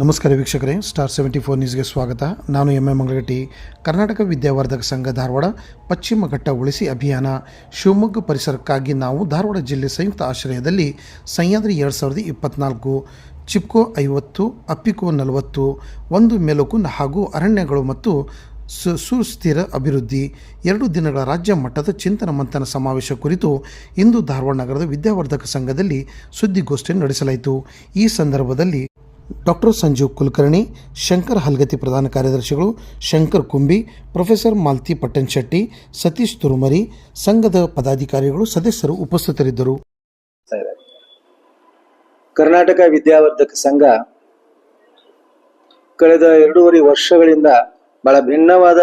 ನಮಸ್ಕಾರ ವೀಕ್ಷಕರೇ star seventy four ನ್ಯೂಸ್ಗೆ ಸ್ವಾಗತ. ನಾನು ಎಂ ಎ ಮಂಗಳಗಟ್ಟಿ. ಕರ್ನಾಟಕ ವಿದ್ಯಾವರ್ಧಕ ಸಂಘ ಧಾರವಾಡ ಪಶ್ಚಿಮ ಘಟ್ಟ ಉಳಿಸಿ ಅಭಿಯಾನ. ಶಿವಮೊಗ್ಗ ಪರಿಸರಕ್ಕಾಗಿ ನಾವು ಧಾರವಾಡ ಜಿಲ್ಲೆ ಸಂಯುಕ್ತ ಆಶ್ರಯದಲ್ಲಿ ಸಹ್ಯಾದ್ರಿ ಎರಡು ಸಾವಿರದ ಇಪ್ಪತ್ನಾಲ್ಕು, ಚಿಪ್ಕೋ ಐವತ್ತು, ಅಪ್ಪಿಕೋ ನಲವತ್ತು, ಒಂದು ಮೆಲುಕು ಹಾಗೂ ಅರಣ್ಯಗಳು ಮತ್ತು ಸು, ಸುಸ್ಥಿರ ಅಭಿವೃದ್ಧಿ ಎರಡು ದಿನಗಳ ರಾಜ್ಯ ಮಟ್ಟದ ಚಿಂತನ ಮಂಥನ ಸಮಾವೇಶ ಕುರಿತು ಇಂದು ಧಾರವಾಡ ನಗರದ ವಿದ್ಯಾವರ್ಧಕ ಸಂಘದಲ್ಲಿ ಸುದ್ದಿಗೋಷ್ಠಿ ನಡೆಸಲಾಯಿತು. ಈ ಸಂದರ್ಭದಲ್ಲಿ ಡಾಕ್ಟರ್ ಸಂಜೀವ್ ಕುಲಕರ್ಣಿ, ಶಂಕರ್ ಹಲ್ಗತಿ ಪ್ರಧಾನ ಕಾರ್ಯದರ್ಶಿಗಳು, ಶಂಕರ್ ಕುಂಬಿ, ಪ್ರೊಫೆಸರ್ ಮಾಲ್ತಿ ಪಟ್ಟನ್ ಶೆಟ್ಟಿ, ಸತೀಶ್ ತುರುಮರಿ, ಸಂಘದ ಪದಾಧಿಕಾರಿಗಳು ಸದಸ್ಯರು ಉಪಸ್ಥಿತರಿದ್ದರು. ಕರ್ನಾಟಕ ವಿದ್ಯಾವರ್ಧಕ ಸಂಘ ಕಳೆದ ಎರಡೂವರೆ ವರ್ಷಗಳಿಂದ ಬಹಳ ಭಿನ್ನವಾದ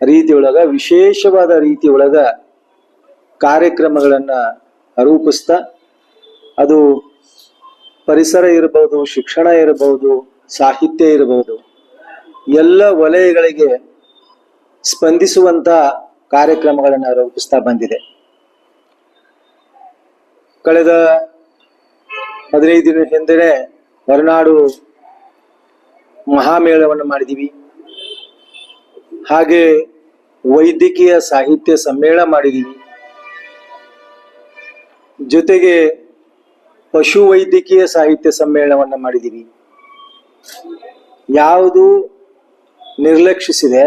ರೀತಿಯೊಳಗ, ವಿಶೇಷವಾದ ರೀತಿಯೊಳಗ ಕಾರ್ಯಕ್ರಮಗಳನ್ನ ರೂಪಿಸ್ತಾ, ಅದು ಪರಿಸರ ಇರಬಹುದು, ಶಿಕ್ಷಣ ಇರಬಹುದು, ಸಾಹಿತ್ಯ ಇರಬಹುದು, ಎಲ್ಲ ವಲಯಗಳಿಗೆ ಸ್ಪಂದಿಸುವಂತ ಕಾರ್ಯಕ್ರಮಗಳನ್ನ ರೂಪಿಸ್ತಾ ಬಂದಿದೆ. ಕಳೆದ ಹದಿನೈದು ದಿನ ಹಿಂದೆ ಹೊರನಾಡು ಮಹಾಮೇಳವನ್ನು ಮಾಡಿದೀವಿ ಹಾಗೆ ವೈದ್ಯಕೀಯ ಸಾಹಿತ್ಯ ಸಮ್ಮೇಳನ ಮಾಡಿದೀವಿ ಜೊತೆಗೆ ಪಶು ವೈದ್ಯಕೀಯ ಸಾಹಿತ್ಯ ಸಮ್ಮೇಳನವನ್ನ ಮಾಡಿದೀವಿ. ಯಾವುದು ನಿರ್ಲಕ್ಷಿಸಿದೆ,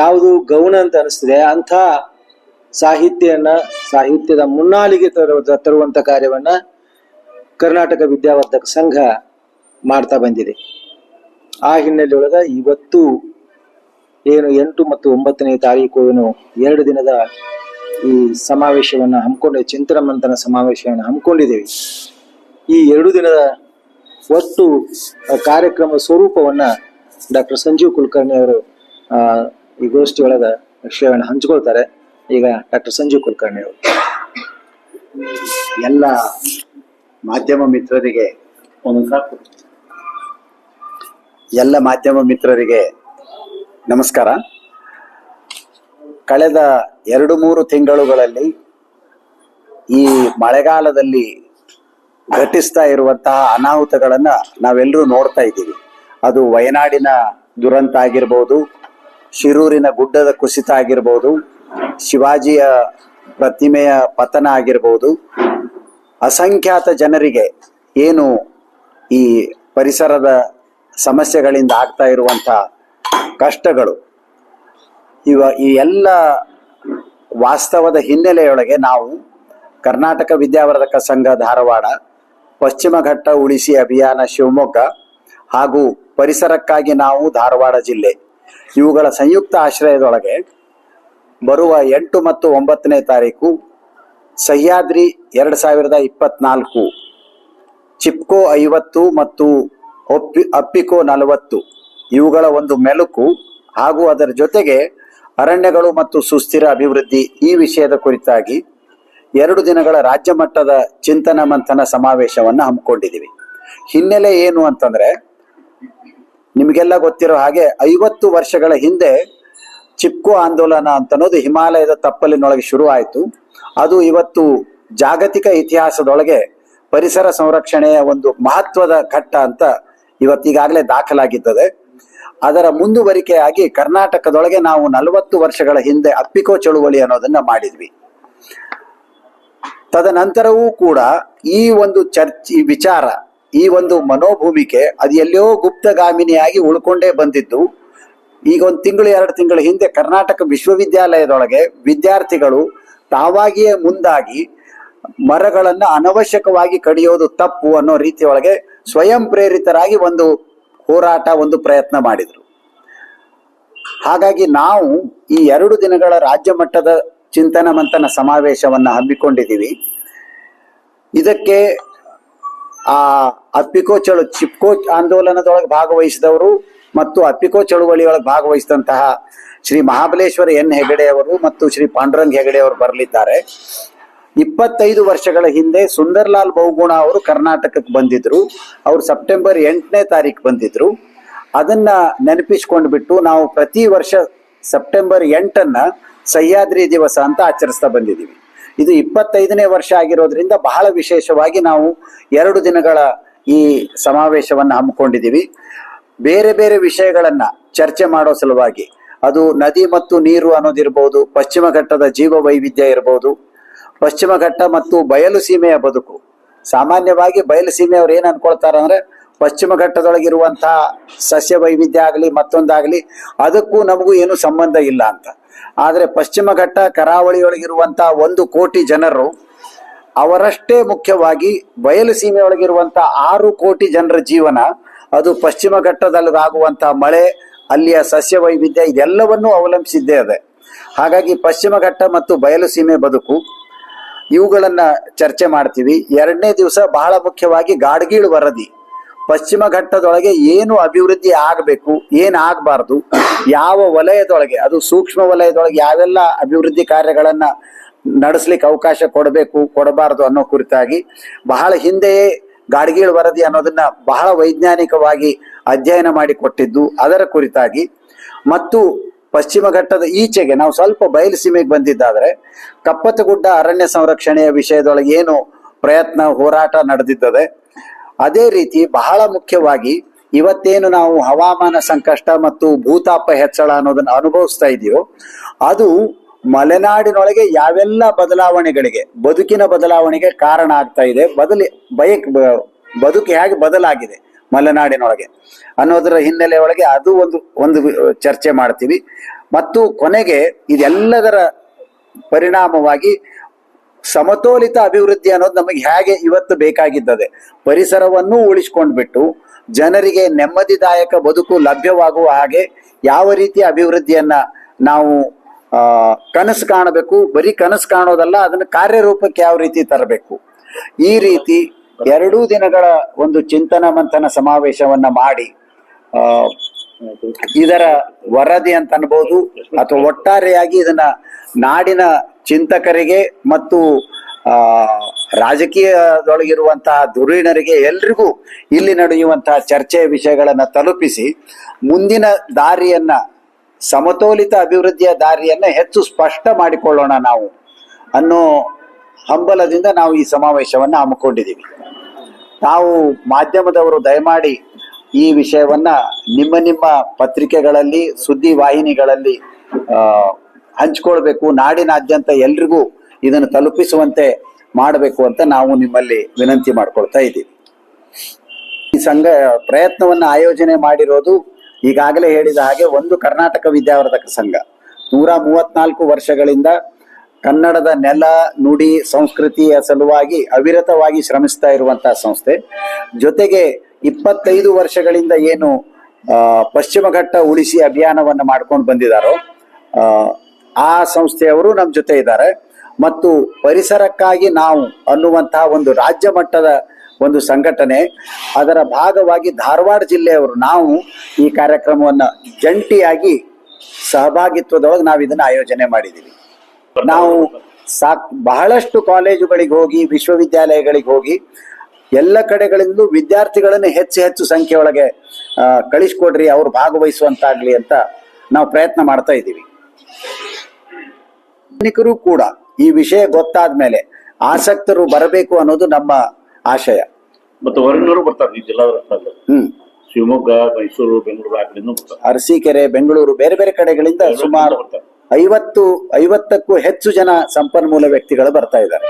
ಯಾವುದು ಗೌಣ ಅಂತ ಅನಿಸ್ತಿದೆ, ಅಂಥ ಸಾಹಿತ್ಯನ ಸಾಹಿತ್ಯದ ಮುನ್ನಾಲಿಗೆ ತರುವ ತರುವಂತ ಕಾರ್ಯವನ್ನ ಕರ್ನಾಟಕ ವಿದ್ಯಾವರ್ಧಕ ಸಂಘ ಮಾಡ್ತಾ ಬಂದಿದೆ. ಆ ಹಿನ್ನೆಲೆಯೊಳಗ ಇವತ್ತು ಏನು ಎಂಟು ಮತ್ತು ಒಂಬತ್ತನೇ ತಾರೀಕು ಏನು ಎರಡು ದಿನದ ಈ ಸಮಾವೇಶವನ್ನ ಹಮ್ಮಿಕೊಂಡ ಚಿಂತನ ಮಂಥನ ಸಮಾವೇಶವನ್ನು ಹಮ್ಮಿಕೊಂಡಿದ್ದೇವೆ. ಈ ಎರಡು ದಿನದ ಒಟ್ಟು ಕಾರ್ಯಕ್ರಮ ಸ್ವರೂಪವನ್ನ ಡಾಕ್ಟರ್ ಸಂಜೀವ್ ಕುಲಕರ್ಣಿ ಅವರು ಈ ಗೋಷ್ಠಿಯೊಳಗ ವಿಷಯವನ್ನು ಹಂಚ್ಕೊಳ್ತಾರೆ. ಈಗ ಡಾಕ್ಟರ್ ಸಂಜೀವ್ ಕುಲಕರ್ಣಿ ಅವರು. ಎಲ್ಲ ಮಾಧ್ಯಮ ಮಿತ್ರರಿಗೆ ಎಲ್ಲ ಮಾಧ್ಯಮ ಮಿತ್ರರಿಗೆ ನಮಸ್ಕಾರ. ಕಳೆದ ಎರಡು ಮೂರು ತಿಂಗಳುಗಳಲ್ಲಿ ಈ ಮಳೆಗಾಲದಲ್ಲಿ ಘಟಿಸ್ತಾ ಇರುವಂತಹ ಅನಾಹುತಗಳನ್ನ ನಾವೆಲ್ಲರೂ ನೋಡ್ತಾ ಇದ್ದೀವಿ. ಅದು ವಯನಾಡಿನ ದುರಂತ ಆಗಿರ್ಬೋದು, ಶಿರೂರಿನ ಗುಡ್ಡದ ಕುಸಿತ ಆಗಿರ್ಬೋದು, ಶಿವಾಜಿಯ ಪ್ರತಿಮೆಯ ಪತನ ಆಗಿರ್ಬೋದು, ಅಸಂಖ್ಯಾತ ಜನರಿಗೆ ಏನು ಈ ಪರಿಸರದ ಸಮಸ್ಯೆಗಳಿಂದ ಆಗ್ತಾ ಇರುವಂಥ ಕಷ್ಟಗಳು ಇವ ಈ ಎಲ್ಲ ವಾಸ್ತವದ ಹಿನ್ನೆಲೆಯೊಳಗೆ ನಾವು ಕರ್ನಾಟಕ ವಿದ್ಯಾವರ್ಧಕ ಸಂಘ ಧಾರವಾಡ, ಪಶ್ಚಿಮ ಘಟ್ಟ ಉಳಿಸಿ ಅಭಿಯಾನ ಶಿವಮೊಗ್ಗ ಹಾಗೂ ಪರಿಸರಕ್ಕಾಗಿ ನಾವು ಧಾರವಾಡ ಜಿಲ್ಲೆ. ಇವುಗಳ ಸಂಯುಕ್ತ ಆಶ್ರಯದೊಳಗೆ ಬರುವ ಎಂಟು ಮತ್ತು ಒಂಬತ್ತನೇ ತಾರೀಕು ಸಹ್ಯಾದ್ರಿ ಎರಡು ಸಾವಿರದ ಇಪ್ಪತ್ನಾಲ್ಕು, ಚಿಪ್ಕೋ ಐವತ್ತು ಮತ್ತು ಒಪ್ಪಿ, ಅಪ್ಪಿಕೋ ನಲವತ್ತು. ಇವುಗಳ ಒಂದು ಮೆಲುಕು ಹಾಗೂ ಅದರ ಜೊತೆಗೆ ಅರಣ್ಯಗಳು ಮತ್ತು ಸುಸ್ಥಿರ ಅಭಿವೃದ್ಧಿ ಈ ವಿಷಯದ ಕುರಿತಾಗಿ ಎರಡು ದಿನಗಳ ರಾಜ್ಯ ಮಟ್ಟದ ಚಿಂತನ ಮಂಥನ ಸಮಾವೇಶವನ್ನು ಹಮ್ಮಿಕೊಂಡಿದ್ದೀವಿ. ಹಿನ್ನೆಲೆ ಏನು ಅಂತಂದ್ರೆ, ನಿಮಗೆಲ್ಲ ಗೊತ್ತಿರೋ ಹಾಗೆ ಐವತ್ತು ವರ್ಷಗಳ ಹಿಂದೆ ಚಿಪ್ಕೋ ಆಂದೋಲನ ಅಂತ ಅನ್ನೋದು ಹಿಮಾಲಯದ ತಪ್ಪಲಿನೊಳಗೆ ಶುರು ಆಯಿತು. ಅದು ಇವತ್ತು ಜಾಗತಿಕ ಇತಿಹಾಸದೊಳಗೆ ಪರಿಸರ ಸಂರಕ್ಷಣೆಯ ಒಂದು ಮಹತ್ವದ ಘಟ್ಟ ಅಂತ ಇವತ್ತೀಗಾಗಲೇ ದಾಖಲಾಗಿದ್ದದೆ. ಅದರ ಮುಂದುವರಿಕೆಯಾಗಿ ಕರ್ನಾಟಕದೊಳಗೆ ನಾವು ನಲವತ್ತು ವರ್ಷಗಳ ಹಿಂದೆ ಅಪ್ಪಿಕೋ ಚಳುವಳಿ ಅನ್ನೋದನ್ನ ಮಾಡಿದ್ವಿ. ತದನಂತರವೂ ಕೂಡ ಈ ಒಂದು ಚರ್ಚ್, ಈ ವಿಚಾರ, ಈ ಒಂದು ಮನೋಭೂಮಿಕೆ ಅದು ಎಲ್ಲಿಯೋ ಗುಪ್ತಗಾಮಿನಿಯಾಗಿ ಉಳ್ಕೊಂಡೇ ಬಂದಿದ್ದು. ಈಗ ಒಂದು ತಿಂಗಳು, ಎರಡು ತಿಂಗಳ ಹಿಂದೆ ಕರ್ನಾಟಕ ವಿಶ್ವವಿದ್ಯಾಲಯದೊಳಗೆ ವಿದ್ಯಾರ್ಥಿಗಳು ತಾವಾಗಿಯೇ ಮುಂದಾಗಿ ಮರಗಳನ್ನು ಅನವಶ್ಯಕವಾಗಿ ಕಡಿಯೋದು ತಪ್ಪು ಅನ್ನೋ ರೀತಿಯೊಳಗೆ ಸ್ವಯಂ ಪ್ರೇರಿತರಾಗಿ ಒಂದು ಹೋರಾಟ ಒಂದು ಪ್ರಯತ್ನ ಮಾಡಿದ್ರು. ಹಾಗಾಗಿ ನಾವು ಈ ಎರಡು ದಿನಗಳ ರಾಜ್ಯ ಮಟ್ಟದ ಚಿಂತನ ಮಂಥನ ಸಮಾವೇಶವನ್ನ ಹಮ್ಮಿಕೊಂಡಿದ್ದೀವಿ. ಇದಕ್ಕೆ ಆ ಅಪ್ಪಿಕೋ ಚಳು ಚಿಪ್ಕೋ ಆಂದೋಲನದೊಳಗೆ ಭಾಗವಹಿಸಿದವರು ಮತ್ತು ಅಪ್ಪಿಕೋ ಚಳುವಳಿಯೊಳಗೆ ಭಾಗವಹಿಸಿದಂತಹ ಶ್ರೀ ಮಹಾಬಲೇಶ್ವರ ಎನ್ ಹೆಗಡೆ ಅವರು ಮತ್ತು ಶ್ರೀ ಪಾಂಡುರಂಗ್ ಹೆಗಡೆ ಅವರು ಬರಲಿದ್ದಾರೆ. ಇಪ್ಪತ್ತೈದು ವರ್ಷಗಳ ಹಿಂದೆ ಸುಂದರ್ಲಾಲ್ ಬಹುಗುಣ ಅವರು ಕರ್ನಾಟಕಕ್ಕೆ ಬಂದಿದ್ರು. ಅವರು ಸೆಪ್ಟೆಂಬರ್ ಎಂಟನೇ ತಾರೀಕು ಬಂದಿದ್ರು. ಅದನ್ನ ನೆನಪಿಸ್ಕೊಂಡು ಬಿಟ್ಟು ನಾವು ಪ್ರತಿ ವರ್ಷ ಸೆಪ್ಟೆಂಬರ್ ಎಂಟನ್ನ ಸಹ್ಯಾದ್ರಿ ದಿವಸ ಅಂತ ಆಚರಿಸ್ತಾ ಬಂದಿದ್ದೀವಿ ಇದು ಇಪ್ಪತ್ತೈದನೇ ವರ್ಷ ಆಗಿರೋದ್ರಿಂದ ಬಹಳ ವಿಶೇಷವಾಗಿ ನಾವು ಎರಡು ದಿನಗಳ ಈ ಸಮಾವೇಶವನ್ನು ಹಮ್ಮಿಕೊಂಡಿದ್ದೀವಿ ಬೇರೆ ಬೇರೆ ವಿಷಯಗಳನ್ನ ಚರ್ಚೆ ಮಾಡೋ ಸಲುವಾಗಿ. ಅದು ನದಿ ಮತ್ತು ನೀರು ಅನ್ನೋದಿರ್ಬೋದು, ಪಶ್ಚಿಮ ಘಟ್ಟದ ಜೀವ ವೈವಿಧ್ಯ ಇರ್ಬೋದು ಪಶ್ಚಿಮ ಘಟ್ಟ ಮತ್ತು ಬಯಲು ಸೀಮೆಯ ಬದುಕು. ಸಾಮಾನ್ಯವಾಗಿ ಬಯಲು ಸೀಮೆಯವ್ರು ಏನ್ ಅನ್ಕೊಳ್ತಾರ ಅಂದ್ರೆ ಪಶ್ಚಿಮ ಘಟ್ಟದೊಳಗಿರುವಂತಹ ಸಸ್ಯ ವೈವಿಧ್ಯ ಆಗಲಿ ಮತ್ತೊಂದಾಗಲಿ ಅದಕ್ಕೂ ನಮಗೂ ಏನು ಸಂಬಂಧ ಇಲ್ಲ ಅಂತ. ಆದ್ರೆ ಪಶ್ಚಿಮ ಘಟ್ಟ ಕರಾವಳಿಯೊಳಗಿರುವಂತಹ ಒಂದು ಕೋಟಿ ಜನರು ಅವರಷ್ಟೇ ಮುಖ್ಯವಾಗಿ ಬಯಲು ಸೀಮೆಯೊಳಗಿರುವಂತಹ ಆರು ಕೋಟಿ ಜನರ ಜೀವನ ಅದು ಪಶ್ಚಿಮ ಘಟ್ಟದಲ್ಲಿ ಆಗುವಂತಹ ಮಳೆ, ಅಲ್ಲಿಯ ಸಸ್ಯ ವೈವಿಧ್ಯ ಇದೆಲ್ಲವನ್ನೂ ಅವಲಂಬಿಸಿದ್ದೇ ಅದೇ. ಹಾಗಾಗಿ ಪಶ್ಚಿಮ ಘಟ್ಟ ಮತ್ತು ಬಯಲು ಸೀಮೆ ಬದುಕು ಇವುಗಳನ್ನ ಚರ್ಚೆ ಮಾಡ್ತೀವಿ. ಎರಡನೇ ದಿವಸ ಬಹಳ ಮುಖ್ಯವಾಗಿ ಗಾಡ್ಗೀಳು ವರದಿ. ಪಶ್ಚಿಮ ಘಟ್ಟದೊಳಗೆ ಏನು ಅಭಿವೃದ್ಧಿ ಆಗಬೇಕು, ಏನು ಆಗಬಾರ್ದು, ಯಾವ ವಲಯದೊಳಗೆ, ಅದು ಸೂಕ್ಷ್ಮ ವಲಯದೊಳಗೆ ಯಾವೆಲ್ಲ ಅಭಿವೃದ್ಧಿ ಕಾರ್ಯಗಳನ್ನು ನಡೆಸ್ಲಿಕ್ಕೆ ಅವಕಾಶ ಕೊಡಬೇಕು, ಕೊಡಬಾರ್ದು ಅನ್ನೋ ಕುರಿತಾಗಿ ಬಹಳ ಹಿಂದೆಯೇ ಗಾಡ್ಗೀಳು ವರದಿ ಅನ್ನೋದನ್ನ ಬಹಳ ವೈಜ್ಞಾನಿಕವಾಗಿ ಅಧ್ಯಯನ ಮಾಡಿ ಕೊಟ್ಟಿದ್ದು ಅದರ ಕುರಿತಾಗಿ. ಮತ್ತು ಪಶ್ಚಿಮ ಘಟ್ಟದ ಈಚೆಗೆ ನಾವು ಸ್ವಲ್ಪ ಬಯಲು ಸೀಮೆಗೆ ಬಂದಿದ್ದಾದ್ರೆ ಕಪ್ಪತ್ತಗುಡ್ಡ ಅರಣ್ಯ ಸಂರಕ್ಷಣೆಯ ವಿಷಯದೊಳಗೆ ಏನು ಪ್ರಯತ್ನ, ಹೋರಾಟ ನಡೆದಿದ್ದದೆ. ಅದೇ ರೀತಿ ಬಹಳ ಮುಖ್ಯವಾಗಿ ಇವತ್ತೇನು ನಾವು ಹವಾಮಾನ ಸಂಕಷ್ಟ ಮತ್ತು ಭೂತಾಪ ಹೆಚ್ಚಳ ಅನ್ನೋದನ್ನ ಅನುಭವಿಸ್ತಾ ಇದೆಯೋ ಅದು ಮಲೆನಾಡಿನೊಳಗೆ ಯಾವೆಲ್ಲ ಬದಲಾವಣೆಗಳಿಗೆ, ಬದುಕಿನ ಬದಲಾವಣೆಗೆ ಕಾರಣ ಆಗ್ತಾ ಇದೆ. ಬದಲಿ ಬಯಕ್ ಬದುಕು ಹೇಗೆ ಬದಲಾಗಿದೆ. ಮಲೆನಾಡಿನೊಳಗೆ. ಅನ್ನೋದರ ಹಿನ್ನೆಲೆ ಒಳಗೆ ಅದು ಒಂದು ಒಂದು ಚರ್ಚೆ ಮಾಡ್ತೀವಿ. ಮತ್ತು ಕೊನೆಗೆ ಇದೆಲ್ಲದರ ಪರಿಣಾಮವಾಗಿ ಸಮತೋಲಿತ ಅಭಿವೃದ್ಧಿ ಅನ್ನೋದು ನಮಗೆ ಹೇಗೆ ಇವತ್ತು ಬೇಕಾಗಿದ್ದದೆ. ಪರಿಸರವನ್ನೂ ಉಳಿಸ್ಕೊಂಡ್ಬಿಟ್ಟು ಜನರಿಗೆ ನೆಮ್ಮದಿದಾಯಕ ಬದುಕು ಲಭ್ಯವಾಗುವ ಹಾಗೆ ಯಾವ ರೀತಿಯ ಅಭಿವೃದ್ಧಿಯನ್ನ ನಾವು ಕನಸು ಕಾಣಬೇಕು, ಬರೀ ಕನಸು ಕಾಣೋದಲ್ಲ, ಅದನ್ನ ಕಾರ್ಯರೂಪಕ್ಕೆ ಯಾವ ರೀತಿ ತರಬೇಕು. ಈ ರೀತಿ ಎರಡೂ ದಿನಗಳ ಒಂದು ಚಿಂತನ ಮಂಥನ ಸಮಾವೇಶವನ್ನ ಮಾಡಿ ಇದರ ವರದಿ ಅಂತ ಅನ್ಬೋದು, ಅಥವಾ ಒಟ್ಟಾರೆಯಾಗಿ ಇದನ್ನ ನಾಡಿನ ಚಿಂತಕರಿಗೆ ಮತ್ತು, ಆ, ರಾಜಕೀಯದೊಳಗಿರುವಂತಹ ಧುರೀಣರಿಗೆ ಎಲ್ರಿಗೂ ಇಲ್ಲಿ ನಡೆಯುವಂತಹ ಚರ್ಚೆಯ ವಿಷಯಗಳನ್ನ ತಲುಪಿಸಿ, ಮುಂದಿನ ದಾರಿಯನ್ನ, ಸಮತೋಲಿತ ಅಭಿವೃದ್ಧಿಯ ದಾರಿಯನ್ನ ಹೆಚ್ಚು ಸ್ಪಷ್ಟ ಮಾಡಿಕೊಳ್ಳೋಣ ನಾವು ಅನ್ನೋ ಹಂಬಲದಿಂದ ನಾವು ಈ ಸಮಾವೇಶವನ್ನು ಹಮ್ಮಿಕೊಂಡಿದ್ದೀವಿ. ನಾವು ಮಾಧ್ಯಮದವರು ದಯಮಾಡಿ ಈ ವಿಷಯವನ್ನ ನಿಮ್ಮ ನಿಮ್ಮ ಪತ್ರಿಕೆಗಳಲ್ಲಿ, ಸುದ್ದಿ ವಾಹಿನಿಗಳಲ್ಲಿ ಹಂಚ್ಕೊಳ್ಬೇಕು, ನಾಡಿನಾದ್ಯಂತ ಎಲ್ರಿಗೂ ಇದನ್ನು ತಲುಪಿಸುವಂತೆ ಮಾಡಬೇಕು ಅಂತ ನಾವು ನಿಮ್ಮಲ್ಲಿ ವಿನಂತಿ ಮಾಡ್ಕೊಳ್ತಾ ಇದ್ದೀವಿ. ಈ ಸಂಘ ಪ್ರಯತ್ನವನ್ನ ಆಯೋಜನೆ ಮಾಡಿರೋದು ಈಗಾಗಲೇ ಹೇಳಿದ ಹಾಗೆ ಒಂದು ಕರ್ನಾಟಕ ವಿದ್ಯಾವರ್ಧಕ ಸಂಘ. ನೂರ ಮೂವತ್ನಾಲ್ಕು ವರ್ಷಗಳಿಂದ ಕನ್ನಡದ ನೆಲ ನುಡಿ ಸಂಸ್ಕೃತಿಯ ಸಲುವಾಗಿ ಅವಿರತವಾಗಿ ಶ್ರಮಿಸ್ತಾ ಇರುವಂತಹ ಸಂಸ್ಥೆ. ಜೊತೆಗೆ ಇಪ್ಪತ್ತೈದು ವರ್ಷಗಳಿಂದ ಏನು ಪಶ್ಚಿಮ ಘಟ್ಟ ಉಳಿಸಿ ಅಭಿಯಾನವನ್ನು ಮಾಡ್ಕೊಂಡು ಬಂದಿದ್ದಾರೋ ಆ, ಸಂಸ್ಥೆಯವರು ನಮ್ಮ ಜೊತೆ ಇದ್ದಾರೆ. ಮತ್ತು ಪರಿಸರಕ್ಕಾಗಿ ನಾವು ಅನ್ನುವಂತಹ ಒಂದು ರಾಜ್ಯ ಮಟ್ಟದ ಒಂದು ಸಂಘಟನೆ ಅದರ ಭಾಗವಾಗಿ ಧಾರವಾಡ ಜಿಲ್ಲೆಯವರು ನಾವು ಈ ಕಾರ್ಯಕ್ರಮವನ್ನು ಜಂಟಿಯಾಗಿ ಸಹಭಾಗಿತ್ವದೊಳಗೆ ನಾವು ಇದನ್ನು ಆಯೋಜನೆ ಮಾಡಿದ್ದೀವಿ ನಾವು ಸಾಕ್ ಬಹಳಷ್ಟು ಕಾಲೇಜುಗಳಿಗೆ ಹೋಗಿ ವಿಶ್ವವಿದ್ಯಾಲಯಗಳಿಗೆ ಹೋಗಿ ಎಲ್ಲ ಕಡೆಗಳಿಂದಲೂ ವಿದ್ಯಾರ್ಥಿಗಳನ್ನು ಹೆಚ್ಚು ಹೆಚ್ಚು ಸಂಖ್ಯೆ ಒಳಗೆ ಕಳಿಸ್ಕೊಡ್ರಿ ಅವ್ರು ಭಾಗವಹಿಸುವಂತಾಗ್ಲಿ ಅಂತ ನಾವು ಪ್ರಯತ್ನ ಮಾಡ್ತಾ ಇದ್ದೀವಿ. ಸೈನಿಕರು ಕೂಡ ಈ ವಿಷಯ ಗೊತ್ತಾದ ಮೇಲೆ ಆಸಕ್ತರು ಬರಬೇಕು ಅನ್ನೋದು ನಮ್ಮ ಆಶಯ. ಮತ್ತು ಹೊರಗಿನವರು ಬರ್ತಾರೆ ಈ ಜಿಲ್ಲಾ ಹ್ಮ್. ಶಿವಮೊಗ್ಗ ಮೈಸೂರು ಬೆಂಗಳೂರು ಅರಸೀಕೆರೆ ಬೆಂಗಳೂರು ಬೇರೆ ಬೇರೆ ಕಡೆಗಳಿಂದ ಸುಮಾರು ಬರ್ತಾರೆ. ಐವತ್ತು ಐವತ್ತಕ್ಕೂ ಹೆಚ್ಚು ಜನ ಸಂಪನ್ಮೂಲ ವ್ಯಕ್ತಿಗಳು ಬರ್ತಾ ಇದ್ದಾರೆ.